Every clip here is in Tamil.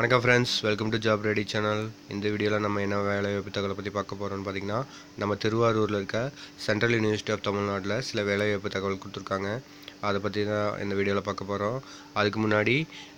வணக்கம் friends welcome to job ready channel இந்த வீடியோவில் நம்ம என்ன வேலைவாய்ப்பு தகவலை பற்றி பார்க்க போகிறோம்னு பார்த்தீங்கன்னா நம்ம திருவாரூரில் இருக்க சென்ட்ரல் யூனிவர்சிட்டி ஆஃப் தமிழ்நாட்டில் சில வேலை வாய்ப்பு தகவல் கொடுத்துருக்காங்க. அதை பற்றி தான் இந்த வீடியோவில் பார்க்க போகிறோம் அதுக்கு முன்னாடி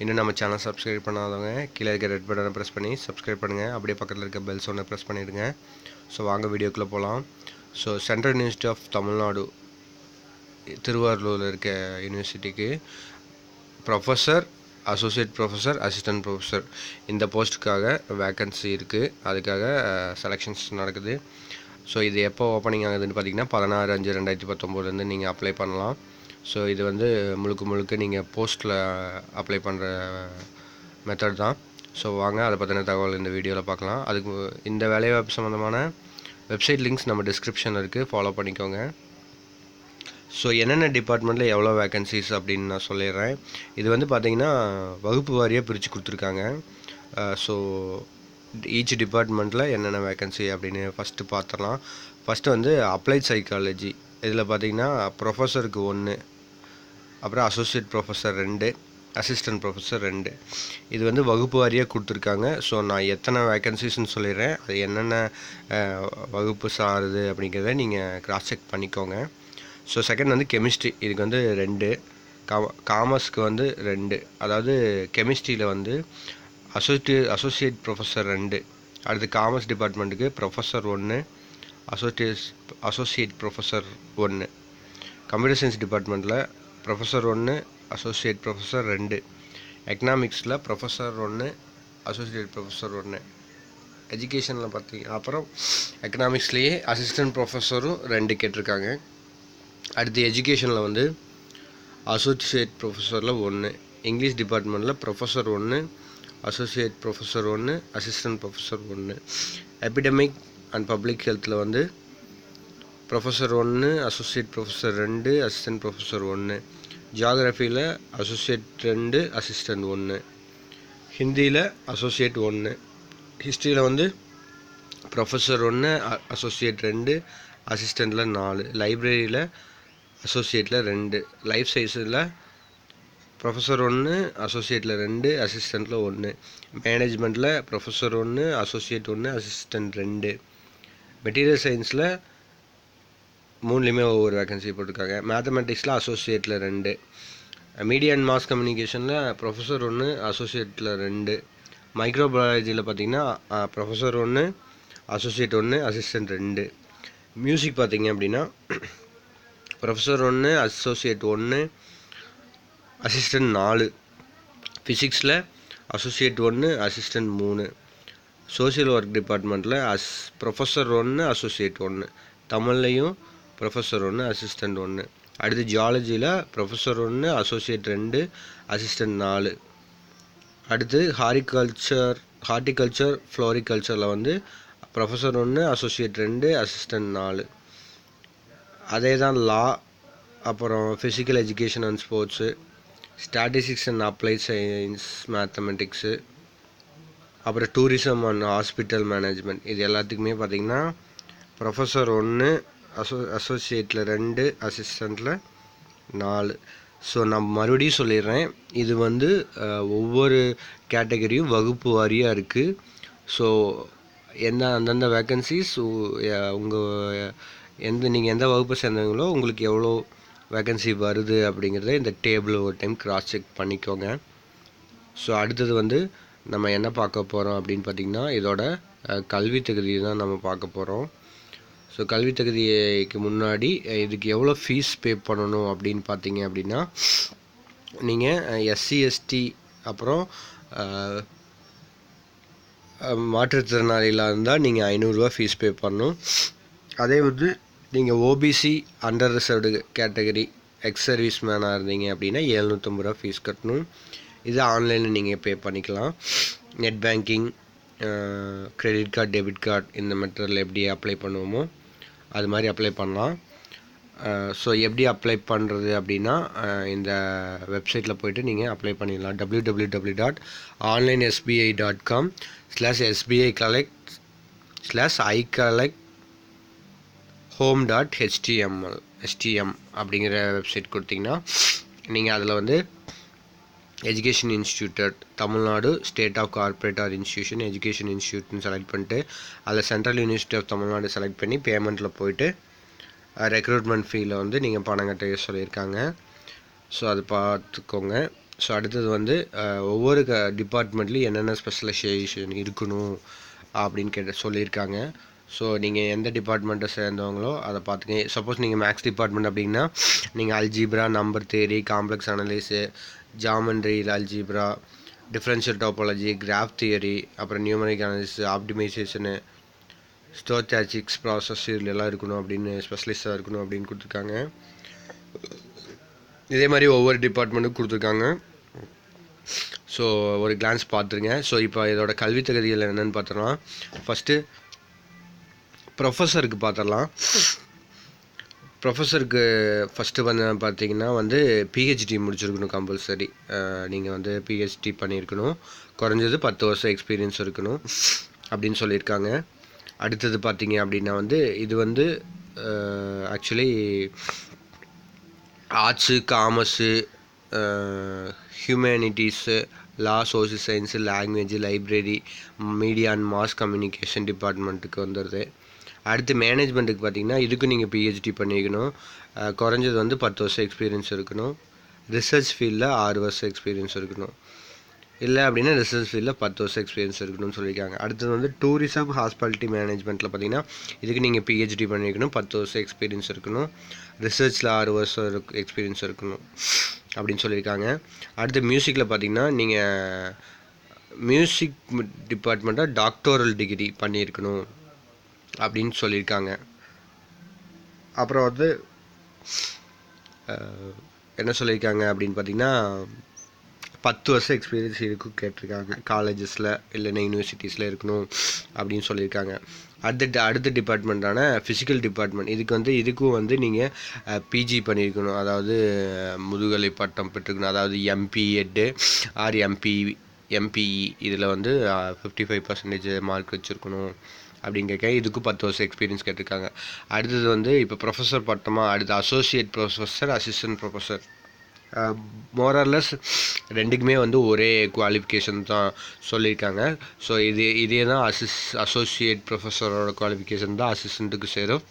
இன்னும் நம்ம சேனல் சப்ஸ்கிரைப் பண்ணாதவங்க கீழே இருக்க ரெட் பட்டனை ப்ரெஸ் பண்ணி சப்ஸ்கிரைப் பண்ணுங்கள் அப்படியே பக்கத்தில் இருக்க பெல் ஒன்று ப்ரெஸ் பண்ணிவிடுங்க ஸோ வாங்க வீடியோக்குள்ளே போகலாம் so central university of Tamil Nadu திருவாரூரில் இருக்க யூனிவர்சிட்டிக்கு professor associate professor assistant professor இந்த போஸ்ட்டுக்காக வேக்கன்சி இருக்குது அதுக்காக செலெக்ஷன்ஸ் நடக்குது. ஸோ இது எப்போ ஓப்பனிங் ஆகுதுன்னு பார்த்தீங்கன்னா பதினாறு அஞ்சு ரெண்டாயிரத்தி பத்தொம்போதுலேருந்து நீங்கள் அப்ளை பண்ணலாம். ஸோ இது வந்து முழுக்க முழுக்க நீங்கள் போஸ்ட்டில் அப்ளை பண்ணுற மெத்தட் தான். ஸோ வாங்க அதை பற்றின தகவல் இந்த வீடியோவில் பார்க்கலாம் அதுக்கு இந்த வேலைவாய்ப்பு சம்மந்தமான வெப்சைட் லிங்க்ஸ் நம்ம டிஸ்கிரிப்ஷனில் இருக்குது ஃபாலோ பண்ணிக்கோங்க. ஸோ என்னென்ன டிபார்ட்மெண்ட்டில் எவ்வளோ வேகன்சிஸ் அப்படின்னு நான் சொல்லிடுறேன். இது வந்து பார்த்தீங்கன்னா வகுப்பு வாரியாக பிரித்து கொடுத்துருக்காங்க. ஸோ ஈச் டிபார்ட்மெண்ட்டில் என்னென்ன வேகன்சி அப்படின்னு ஃபஸ்ட்டு பார்த்துடலாம். ஃபஸ்ட்டு வந்து அப்ளைட் சைக்காலஜி இதில் பார்த்தீங்கன்னா ப்ரொஃபஸருக்கு ஒன்று அப்புறம் அசோசியேட் ப்ரொஃபஸர் ரெண்டு அசிஸ்டன்ட் ப்ரொஃபஸர் ரெண்டு. இது வந்து வகுப்பு வாரியாக கொடுத்துருக்காங்க. ஸோ நான் எத்தனை வேகன்சிஸ்னு சொல்லிடுறேன். அது என்னென்ன வகுப்பு சாருது அப்படிங்கிறத நீங்கள் கிராஸ் செக் பண்ணிக்கோங்க. ஸோ செகண்ட் வந்து கெமிஸ்ட்ரி இதுக்கு வந்து ரெண்டு. காம காமர்ஸ்க்கு வந்து ரெண்டு. அதாவது கெமிஸ்ட்ரியில் வந்து அசோசியேட் அசோசியேட் ப்ரொஃபஸர் ரெண்டு. அடுத்து காமர்ஸ் டிபார்ட்மெண்ட்டுக்கு ப்ரொஃபஸர் ஒன்று அசோசியேட் அசோசியேட் ப்ரொஃபஸர் ஒன்று கம்ப்யூட்டர் சயின்ஸ் டிபார்ட்மெண்ட்டில் ப்ரொஃபஸர் ஒன்று அசோசியேட் ப்ரொஃபஸர் ரெண்டு. எக்கனாமிக்ஸில் ப்ரொஃபஸர் ஒன்று அசோசியேட் ப்ரொஃபஸர் ஒன்று எஜுகேஷனில் பார்த்தீங்க அப்புறம் எக்கனாமிக்ஸ்லேயே அசிஸ்டன்ட் ப்ரொஃபஸரும் ரெண்டு கேட்டிருக்காங்க. அடுத்து எஜுகேஷனில் வந்து அசோசியேட் ப்ரொஃபஸரில் ஒன்று இங்கிலீஷ் டிபார்ட்மெண்ட்டில் ப்ரொஃபஸர் ஒன்று அசோசியேட் ப்ரொஃபஸர் ஒன்று அசிஸ்டன்ட் ப்ரொஃபஸர் ஒன்று எபிடமிக் அண்ட் பப்ளிக் ஹெல்த்தில் வந்து ப்ரொஃபஸர் ஒன்று அசோசியேட் ப்ரொஃபஸர் ரெண்டு அசிஸ்டன்ட் ப்ரொஃபஸர் ஒன்று ஜியாகிரஃபியில் அசோசியேட் ரெண்டு அசிஸ்டன்ட் ஒன்று ஹிந்தியில் அசோசியேட் ஒன்று ஹிஸ்ட்ரியில் வந்து ப்ரொஃபஸர் ஒன்று அசோசியேட் ரெண்டு அசிஸ்டண்ட்டில் நாலு. லைப்ரரியில் அசோசியேட்டில் ரெண்டு. லைஃப் சயின்ஸில் ப்ரொஃபஸர் ஒன்று அசோசியேட்டில் ரெண்டு அசிஸ்டண்ட்டில் ஒன்று மேனேஜ்மெண்ட்டில் ப்ரொஃபஸர் ஒன்று அசோசியேட் ஒன்று அசிஸ்டண்ட் ரெண்டு. மெட்டீரியல் சயின்ஸில் மூணுலேயுமே ஒவ்வொரு வேகன்சி போட்டிருக்காங்க. மேத்தமெட்டிக்ஸில் அசோசியேட்டில் ரெண்டு. மீடியா அண்ட் மாஸ் கம்யூனிகேஷனில் ப்ரொஃபஸர் ஒன்று அசோசியேட்டில் ரெண்டு. மைக்ரோபயாலஜியில் பார்த்தீங்கன்னா ப்ரொஃபஸர் ஒன்று அசோசியேட் ஒன்று அசிஸ்டண்ட் ரெண்டு. மியூசிக் பார்த்திங்க அப்படின்னா ப்ரொஃபஸர் ஒன்று அசோசியேட் ஒன்று அசிஸ்டண்ட் நாலு. ஃபிசிக்ஸில் அசோசியேட் ஒன்று அசிஸ்டண்ட் மூணு. சோஷியல் ஒர்க் டிபார்ட்மெண்ட்டில் அஸ் ப்ரொஃபஸர் ஒன்று அசோசியேட் ஒன்று தமிழ்லையும் ப்ரொஃபஸர் ஒன்று அசிஸ்டண்ட் ஒன்று அடுத்து ஜியாலஜியில் ப்ரொஃபஸர் ஒன்று அசோசியேட் ரெண்டு அசிஸ்டண்ட் நாலு. அடுத்து ஹாரிகல்ச்சர் ஹார்டிகல்ச்சர் ஃப்ளோரிகல்ச்சரில் வந்து ப்ரொஃபஸர் ஒன்று அசோசியேட் ரெண்டு அசிஸ்டண்ட் நாலு. அதே தான் லா அப்புறம் physical education and sports statistics and applied science mathematics அப்புறம் டூரிசம் அண்ட் ஹாஸ்பிட்டல் மேனேஜ்மெண்ட் இது எல்லாத்துக்குமே பார்த்திங்கன்னா ப்ரொஃபஸர் ஒன்று அசோ அசோசியேட்டில் ரெண்டு அசிஸ்டண்ட்டில் நாலு. ஸோ நான் மறுபடியும் சொல்லிடுறேன். இது வந்து ஒவ்வொரு கேட்டகரியும் வகுப்பு வாரியாக இருக்குது ஸோ எந்த அந்தந்த வேக்கன்சிஸ் உங்கள் எந்த நீங்கள் எந்த வகுப்பை சேர்ந்தவங்களோ உங்களுக்கு எவ்வளோ வேகன்சி வருது அப்படிங்கிறத இந்த டேபிள் ஒரு டைம் கிராஸ் செக் பண்ணிக்கோங்க. ஸோ அடுத்தது வந்து நம்ம என்ன பார்க்க போகிறோம் அப்படின்னு பார்த்திங்கன்னா இதோட கல்வி தகுதி தான் நம்ம பார்க்க போகிறோம் ஸோ கல்வி தகுதிக்கு முன்னாடி இதுக்கு எவ்வளோ ஃபீஸ் பே பண்ணணும் அப்படின்னு பார்த்தீங்க அப்படின்னா நீங்கள் எஸ்சி எஸ்டி அப்புறம் மாற்றுத்திறனாளிகளாக இருந்தால் நீங்கள் ஐநூறுரூவா ஃபீஸ் பே பண்ணணும். அதே வந்து நீங்கள் OBC under reserved category ex service மேனாக இருந்தீங்க அப்படின்னா எழுநூற்றம்பது ரூபா ஃபீஸ் கட்டணும். இது ஆன்லைனில் நீங்கள் பே பண்ணிக்கலாம். Net banking credit card debit card இந்த மெட்டரில் எப்படி அப்ளை பண்ணுவோமோ அது மாதிரி அப்ளை பண்ணலாம். ஸோ எப்படி அப்ளை பண்ணுறது அப்படின்னா இந்த வெப்சைட்டில் போய்ட்டு நீங்கள் அப்ளை பண்ணிடலாம். W W W dot online SBI dot com slash SBI collect slash I collect home dot HTML HTM அப்படிங்கிற வெப்சைட் கொடுத்தீங்கன்னா நீங்கள் அதில் வந்து education instituted Tamil Nadu state of corporate or institution education இன்ஸ்டியூட்னு select பண்ணிட்டு அதில் central university of Tamil Nadu select பண்ணி பேமெண்ட்டில் போயிட்டு ரெக்ரூட்மெண்ட் ஃபீல வந்து நீங்கள் பணம் கட்ட சொல்லியிருக்காங்க. ஸோ அது பார்த்துக்கோங்க. ஸோ அடுத்தது வந்து ஒவ்வொரு க டிபார்ட்மெண்ட்லேயும் என்னென்ன ஸ்பெஷலைசேஷன் இருக்கணும் அப்படின்னு கேட்ட சொல்லியிருக்காங்க. ஸோ நீங்கள் எந்த டிபார்ட்மெண்ட்டை சேர்ந்தவங்களோ அதை பார்த்துக்க சப்போஸ் நீங்கள் மேக்ஸ் டிபார்ட்மெண்ட் அப்படின்னா நீங்கள் algebra number theory complex analysis geometry algebra differential topology graph theory அப்புறம் numeric analysis optimisation stochastics process இதில் எல்லாம் இருக்கணும் அப்படின்னு ஸ்பெஷலிஸ்ட்டாக இருக்கணும் அப்படின்னு கொடுத்துருக்காங்க. இதே மாதிரி ஒவ்வொரு டிபார்ட்மெண்ட்டுக்கும் கொடுத்துருக்காங்க. ஸோ ஒரு கிளான்ஸ் பார்த்துருங்க. ஸோ இப்போ இதோட கல்வி தகுதிகள் என்னென்னு பார்த்தோம்னா ஃபஸ்ட்டு ப்ரொஃபஸருக்கு பார்த்துடலாம். ப்ரொஃபஸருக்கு ஃபஸ்ட்டு வந்து பார்த்தீங்கன்னா வந்து பிஹெச்டி முடிச்சிருக்கணும் கம்பல்சரி நீங்கள் வந்து பிஹெச்டி பண்ணியிருக்கணும். குறைஞ்சது பத்து வருஷம் எக்ஸ்பீரியன்ஸ் இருக்கணும் அப்படின்னு சொல்லியிருக்காங்க. அடுத்தது பார்த்தீங்க அப்படின்னா வந்து இது வந்து actually arts commerce humanities law social science language library media and mass communication டிபார்ட்மெண்ட்டுக்கு வந்துடுது அடுத்து மேனேஜ்மெண்ட்டுக்கு பார்த்தீங்கன்னா இதுக்கும் நீங்கள் பிஹெச்டி பண்ணிக்கணும். குறைஞ்சது வந்து பத்து வருஷம் எக்ஸ்பீரியன்ஸ் இருக்கணும். ரிசர்ச் ஃபீல்டில் ஆறு வருஷம் எக்ஸ்பீரியன்ஸ் இருக்கணும். இல்லை அப்படின்னா ரிசர்ச் ஃபீல்டில் பத்து வருஷம் எக்ஸ்பீரியன்ஸ் இருக்கணும்னு சொல்லியிருக்காங்க. அடுத்தது வந்து டூரிசம் ஹாஸ்பிட்டாலிட்டி மேனேஜ்மெண்ட்டில் பார்த்தீங்கன்னா இதுக்கு நீங்கள் பிஹெச்டி பண்ணியிருக்கணும் பத்து வருஷம் எக்ஸ்பீரியன்ஸ் இருக்கணும். ரிசர்ச்சில் ஆறு வருஷம் இருக் எக்ஸ்பீரியன்ஸ் இருக்கணும். அப்படின்னு சொல்லியிருக்காங்க. அடுத்து மியூசிக்கில் பார்த்தீங்கன்னா நீங்கள் மியூசிக் டிபார்ட்மெண்ட்டாக டாக்டோரல் டிகிரி பண்ணியிருக்கணும். அப்படின்னு சொல்லியிருக்காங்க. அப்புறம் வந்து என்ன சொல்லியிருக்காங்க அப்படின்னு பார்த்தீங்கன்னா பத்து வருஷம் எக்ஸ்பீரியன்ஸ் இருக்கும் கேட்டிருக்காங்க. காலேஜஸில் இல்லைன்னா யூனிவர்சிட்டிஸில் இருக்கணும் அப்படின்னு சொல்லியிருக்காங்க. அடுத்த அடுத்த டிபார்ட்மெண்ட்டான ஃபிசிக்கல் டிபார்ட்மெண்ட் இதுக்கு வந்து இதுக்கும் வந்து நீங்கள் பிஜி பண்ணியிருக்கணும். அதாவது முதுகலை பட்டம் பெற்றுக்கணும். அதாவது எம்பி எட்டு ஆர் எம்பி எம்பிஇ இதில் வந்து ஃபிஃப்டி ஃபைவ் பர்சன்டேஜ் மார்க் வச்சுருக்கணும். அப்படின்னு கேட்க இதுக்கும் பத்து வருஷம் எக்ஸ்பீரியன்ஸ் கேட்டிருக்காங்க. அடுத்தது வந்து இப்போ ப்ரொஃபஸர் பட்டமாக அடுத்து associate professor assistant professor more or less ரெண்டுக்குமே வந்து ஒரே குவாலிஃபிகேஷன் தான் சொல்லியிருக்காங்க. ஸோ இது இதே தான் அசிஸ் அசோசியேட் ப்ரொஃபஸரோட குவாலிஃபிகேஷன் தான் அசிஸ்டண்ட்டுக்கு சேரும்.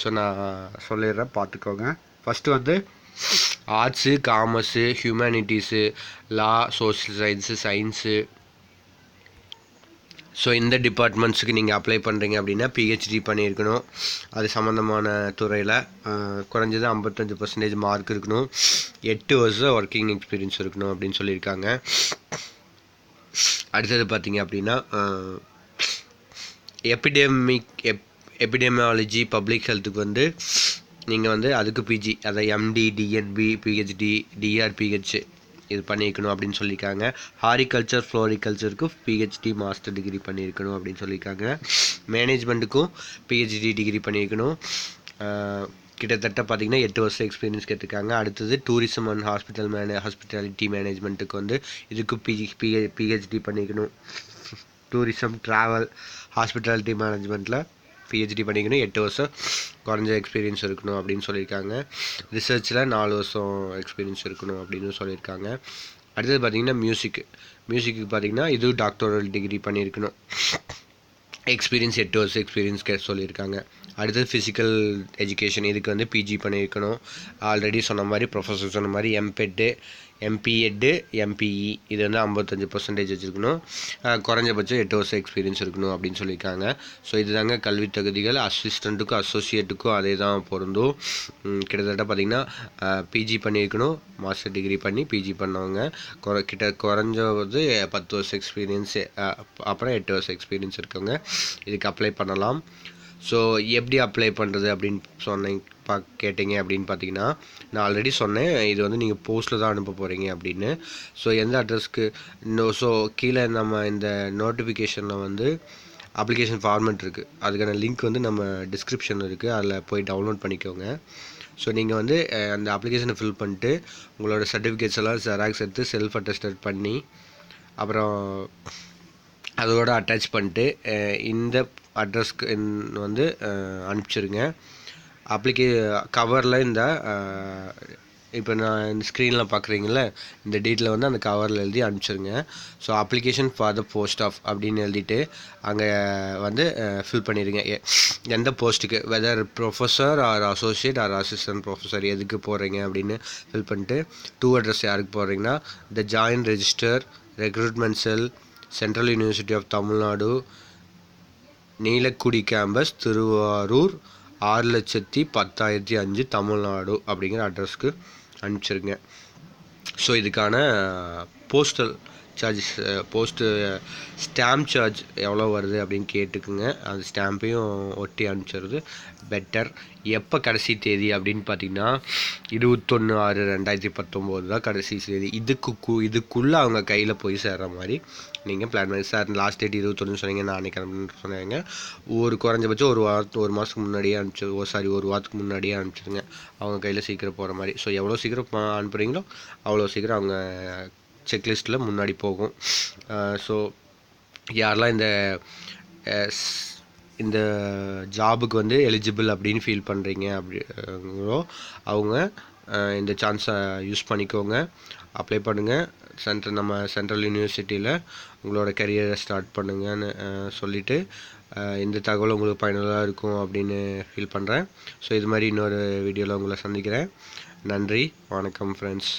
ஸோ நான் சொல்லிடுறேன் பார்த்துக்கோங்க. ஃபஸ்ட்டு வந்து arts commerce humanities law social science science so இந்த டிபார்ட்மெண்ட்ஸுக்கு நீங்கள் அப்ளை பண்ணுறீங்க அப்படின்னா பிஹெச்டி பண்ணியிருக்கணும். அது சம்மந்தமான துறையில் குறைஞ்சது ஐம்பத்தஞ்சு பர்சன்டேஜ் மார்க் இருக்கணும். எட்டு வருஷம் ஒர்க்கிங் எக்ஸ்பீரியன்ஸ் இருக்கணும் அப்படின்னு சொல்லியிருக்காங்க. அடுத்தது பார்த்தீங்க அப்படின்னா எபிடெமிக் எப் எபிடெமாலஜி பப்ளிக் ஹெல்த்துக்கு வந்து நீங்கள் வந்து அதுக்கு பிஜி அதை எம்டி டிஎன்பி பிஹெச்டி டிஆர்பிஹெச் இது பண்ணியிருக்கணும் அப்படின்னு சொல்லியிருக்காங்க. ஹாரிகல்ச்சர் ஃப்ளோரிகல்ச்சருக்கு பிஹெச்டி மாஸ்டர் டிகிரி பண்ணியிருக்கணும் அப்படின்னு சொல்லியிருக்காங்க. மேனேஜ்மெண்ட்டுக்கும் பிஹெச்டி டிகிரி பண்ணியிருக்கணும் கிட்டத்தட்ட பார்த்தீங்கன்னா எட்டு வருஷம் எக்ஸ்பீரியன்ஸ் கேட்டிருக்காங்க. அடுத்தது டூரிசம் அண்ட் ஹாஸ்பிட்டல் மேனே ஹாஸ்பிட்டாலிட்டி மேனேஜ்மெண்ட்டுக்கு வந்து இதுக்கு பிஜி பிஹெ பிஹெச்டி பண்ணிக்கணும் டூரிசம் ட்ராவல் ஹாஸ்பிட்டாலிட்டி மேனேஜ்மெண்ட்டில் பிஹெச்டி பண்ணிக்கணும் எட்டு வருஷம் குறைஞ்ச எக்ஸ்பீரியன்ஸ் இருக்கணும் அப்படின்னு சொல்லியிருக்காங்க. ரிசர்ச்சில் நாலு வருஷம் எக்ஸ்பீரியன்ஸ் இருக்கணும் அப்படின்னு சொல்லியிருக்காங்க. அடுத்தது பார்த்தீங்கன்னா மியூசிக் மியூசிக்கு பார்த்தீங்கன்னா இது டாக்டரல் டிகிரி பண்ணியிருக்கணும். எக்ஸ்பீரியன்ஸ் எட்டு வருஷம் எக்ஸ்பீரியன்ஸ் கே சொல்லியிருக்காங்க. அடுத்தது ஃபிசிக்கல் எஜுகேஷன் இதுக்கு வந்து பிஜி பண்ணியிருக்கணும். ஆல்ரெடி சொன்ன மாதிரி ப்ரொஃபஸர் சொன்ன மாதிரி எம்பெட்டு எம்பிஎட்டு எம்பிஇ இது வந்து ஐம்பத்தஞ்சு பர்சன்டேஜ் வச்சுருக்கணும். குறைஞ்சபட்சம் எட்டு வருஷம் எக்ஸ்பீரியன்ஸ் இருக்கணும் அப்படின்னு சொல்லியிருக்காங்க. ஸோ இதுதாங்க கல்வி தகுதிகள். அசிஸ்டண்ட்டுக்கும் அசோசியேட்டுக்கும் அதே தான் பொருந்தும். கிட்டத்தட்ட பார்த்திங்கன்னா பிஜி பண்ணியிருக்கணும். மாஸ்டர் டிகிரி பண்ணி பிஜி பண்ணவங்க. குறை கிட்ட குறைஞ்சது பத்து வருஷம் எக்ஸ்பீரியன்ஸு அப்புறம் எட்டு வருஷம் எக்ஸ்பீரியன்ஸ் இருக்கவங்க. இதுக்கு அப்ளை பண்ணலாம். ஸோ எப்படி அப்ளை பண்ணுறது அப்படின்னு சொன்னீங்க பா கேட்டிங்க அப்படின்னு பார்த்தீங்கன்னா நான் ஆல்ரெடி சொன்னேன் இது வந்து நீங்கள் போஸ்ட்டில் தான் அனுப்ப போகிறீங்க அப்படின்னு. ஸோ எந்த அட்ரஸ்க்கு நோ ஸோ கீழே நம்ம இந்த நோட்டிஃபிகேஷனில் வந்து அப்ளிகேஷன் ஃபார்மெட் இருக்குது அதுக்கான லிங்க் வந்து நம்ம டிஸ்கிரிப்ஷனில் இருக்குது அதில் போய் டவுன்லோட் பண்ணிக்கோங்க. ஸோ நீங்கள் வந்து அந்த அப்ளிகேஷனை ஃபில் பண்ணிட்டு உங்களோட சர்டிஃபிகேட்ஸ் எல்லாம் ஜெராக்ஸ் எடுத்து செல்ஃப் அட்டஸ்டட் பண்ணி அப்புறம் அதோட அட்டாச் பண்ணிட்டு இந்த அட்ரஸ்க்கு வந்து அனுப்பிச்சிருங்க. அப்ளிகே கவரில் இந்த இப்போ நான் இந்த ஸ்க்ரீனில் பார்க்குறீங்கள இந்த டேட்டில் வந்து அந்த கவரில் எழுதி அனுப்பிச்சிருங்க. So application for the post of அப்படின்னு எழுதிட்டு அங்கே வந்து ஃபில் பண்ணிடுங்க எ- எந்த போஸ்ட்டுக்கு whether professor or associate or assistant professor எதுக்கு போகிறீங்க அப்படின்னு ஃபில் பண்ணிட்டு டூ அட்ரஸ் யாருக்கு போடுறீங்கன்னா the join register recruitment cell central university of Tamil Nadu Neelakudi campus Thiruvarur ஆறு லட்சத்தி பத்தாயிரத்தி அஞ்சு தமிழ்நாடு அப்படிங்கிற அட்ரஸ்க்கு அனுப்பிச்சிருங்க. ஸோ இதுக்கான postal charges post stamp charge எவ்வளோ வருது அப்படின்னு கேட்டுக்குங்க. அந்த ஸ்டாம்பையும் ஒட்டி அனுப்பிச்சிடுறது. பெட்டர் எப்போ கடைசி தேதி அப்படின்னு பார்த்தீங்கன்னா இருபத்தொன்று ஆறு ரெண்டாயிரத்தி பத்தொம்போது தான் கடைசி தேதி. இதுக்கு கு இதுக்குள்ளே அவங்க கையில் போய் சேர்ற மாதிரி நீங்கள் பிளான் பண்ணி சார் லாஸ்ட் டேட் இருபத்தொன்று சொன்னீங்க நான் அன்றைக்கி சொன்னாங்க. ஒரு குறைஞ்சபட்சம் ஒரு வாரத்து ஒரு மாதத்துக்கு முன்னாடியே அனுப்பிச்சு ஓ சாரி ஒரு வாரத்துக்கு முன்னாடியே அனுப்பிச்சிடுங்க. அவங்க கையில் சீக்கிரம் போகிற மாதிரி. ஸோ எவ்வளோ சீக்கிரம் அனுப்புகிறீங்களோ அவ்வளோ சீக்கிரம் அவங்க செக்லிஸ்ட்டில் முன்னாடி போகும். ஸோ யாரெல்லாம் இந்த இந்த ஜாபுக்கு வந்து எலிஜிபிள் அப்படின்னு ஃபீல் பண்ணுறீங்க அப்படிங்களோ அவங்க இந்த சான்ஸை யூஸ் பண்ணிக்கோங்க. அப்ளை பண்ணுங்கள் சென்ட்ரல் நம்ம சென்ட்ரல் யூனிவர்சிட்டியில் உங்களோட கரியரை ஸ்டார்ட் பண்ணுங்கன்னு சொல்லிவிட்டு இந்த தகவல் உங்களுக்கு பயனுள்ளதாக இருக்கும் அப்படின்னு ஃபீல் பண்ணுறேன் ஸோ இது மாதிரி இன்னொரு வீடியோவில் உங்களை சந்திக்கிறேன். நன்றி. வணக்கம் ஃப்ரெண்ட்ஸ்